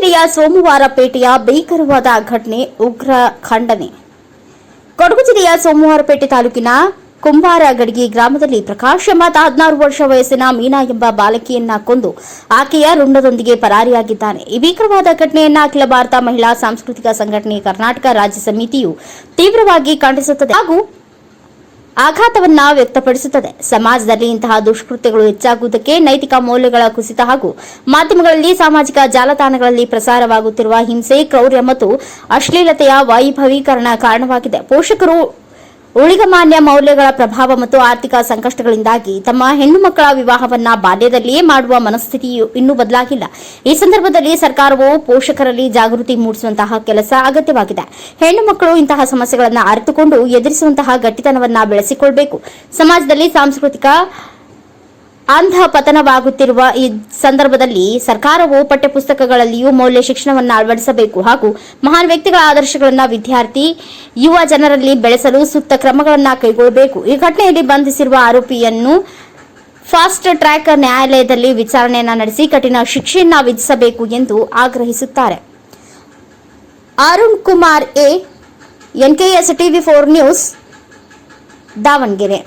ಜಿಲ್ಲೆಯ ಸೋಮವಾರಪೇಟೆಯ ಭೀಕರವಾದ ಘಟನೆ, ಉಗ್ರ ಖಂಡನೆ. ಕೊಡಗು ಜಿಲ್ಲೆಯ ಸೋಮವಾರಪೇಟೆ ತಾಲೂಕಿನ ಕುಂಬಾರಗಡ್ಗಿ ಗ್ರಾಮದಲ್ಲಿ ಪ್ರಕಾಶ್ ಎಂಬಾತ ಹದಿನಾರು ವರ್ಷ ವಯಸ್ಸಿನ ಮೀನಾ ಎಂಬ ಬಾಲಕಿಯನ್ನ ಕೊಂದು ಆಕೆಯ ರುಂಡದೊಂದಿಗೆ ಪರಾರಿಯಾಗಿದ್ದಾನೆ. ಈ ಭೀಕರವಾದ ಘಟನೆಯನ್ನ ಅಖಿಲ ಭಾರತ ಮಹಿಳಾ ಸಾಂಸ್ಕೃತಿಕ ಸಂಘಟನೆ ಕರ್ನಾಟಕ ರಾಜ್ಯ ಸಮಿತಿಯು ತೀವ್ರವಾಗಿ ಖಂಡಿಸುತ್ತದೆ. ಹಾಗೂ ಆಘಾತವನ್ನ ವ್ಯಕ್ತಪಡಿಸುತ್ತದೆ. ಸಮಾಜದಲ್ಲಿ ಇಂತಹ ದುಷ್ಕೃತ್ಯಗಳು ಹೆಚ್ಚಾಗುವುದಕ್ಕೆ ನೈತಿಕ ಮೌಲ್ಯಗಳ ಕುಸಿತ ಹಾಗೂ ಮಾಧ್ಯಮಗಳಲ್ಲಿ ಸಾಮಾಜಿಕ ಜಾಲತಾಣಗಳಲ್ಲಿ ಪ್ರಸಾರವಾಗುತ್ತಿರುವ ಹಿಂಸೆ, ಕ್ರೌರ್ಯ ಮತ್ತು ಅಶ್ಲೀಲತೆಯ ವೈಭವೀಕರಣ ಕಾರಣವಾಗಿದೆ. ಪೋಷಕರು ಉಳಿಗಮಾನ್ಯ ಮೌಲ್ಯಗಳ ಪ್ರಭಾವ ಮತ್ತು ಆರ್ಥಿಕ ಸಂಕಷ್ಟಗಳಿಂದಾಗಿ ತಮ್ಮ ಹೆಣ್ಣು ಮಕ್ಕಳ ವಿವಾಹವನ್ನ ಬಾಲ್ಯದಲ್ಲಿಯೇ ಮಾಡುವ ಮನಸ್ಥಿತಿಯು ಇನ್ನೂ ಬದಲಾಗಿಲ್ಲ. ಈ ಸಂದರ್ಭದಲ್ಲಿ ಸರ್ಕಾರವು ಪೋಷಕರಲ್ಲಿ ಜಾಗೃತಿ ಮೂಡಿಸುವಂತಹ ಕೆಲಸ ಅಗತ್ಯವಾಗಿದೆ. ಹೆಣ್ಣು ಮಕ್ಕಳು ಇಂತಹ ಸಮಸ್ಯೆಗಳನ್ನು ಅರಿತುಕೊಂಡು ಎದುರಿಸುವಂತಹ ಗಟ್ಟಿತನವನ್ನ ಬೆಳೆಸಿಕೊಳ್ಬೇಕು. ಸಮಾಜದಲ್ಲಿ ಸಾಂಸ್ಕೃತಿಕ ಅಂಧ ಪತನವಾಗುತ್ತಿರುವ ಈ ಸಂದರ್ಭದಲ್ಲಿ ಸರ್ಕಾರವು ಪಠ್ಯಪುಸ್ತಕಗಳಲ್ಲಿಯೂ ಮೌಲ್ಯ ಶಿಕ್ಷಣವನ್ನು ಅಳವಡಿಸಬೇಕು ಹಾಗೂ ಮಹಾನ್ ವ್ಯಕ್ತಿಗಳ ಆದರ್ಶಗಳನ್ನು ವಿದ್ಯಾರ್ಥಿ, ಯುವ ಜನರಲ್ಲಿ ಬೆಳೆಸಲು ಸೂಕ್ತ ಕ್ರಮಗಳನ್ನು ಕೈಗೊಳ್ಳಬೇಕು. ಈ ಘಟನೆಯಲ್ಲಿ ಬಂಧಿಸಿರುವ ಆರೋಪಿಯನ್ನು ಫಾಸ್ಟ್ ಟ್ರ್ಯಾಕ್ ನ್ಯಾಯಾಲಯದಲ್ಲಿ ವಿಚಾರಣೆಯನ್ನು ನಡೆಸಿ ಕಠಿಣ ಶಿಕ್ಷೆಯನ್ನು ವಿಧಿಸಬೇಕು ಎಂದು ಆಗ್ರಹಿಸುತ್ತಾರೆ. Arun Kumar A NKS TV four news, Davanagere.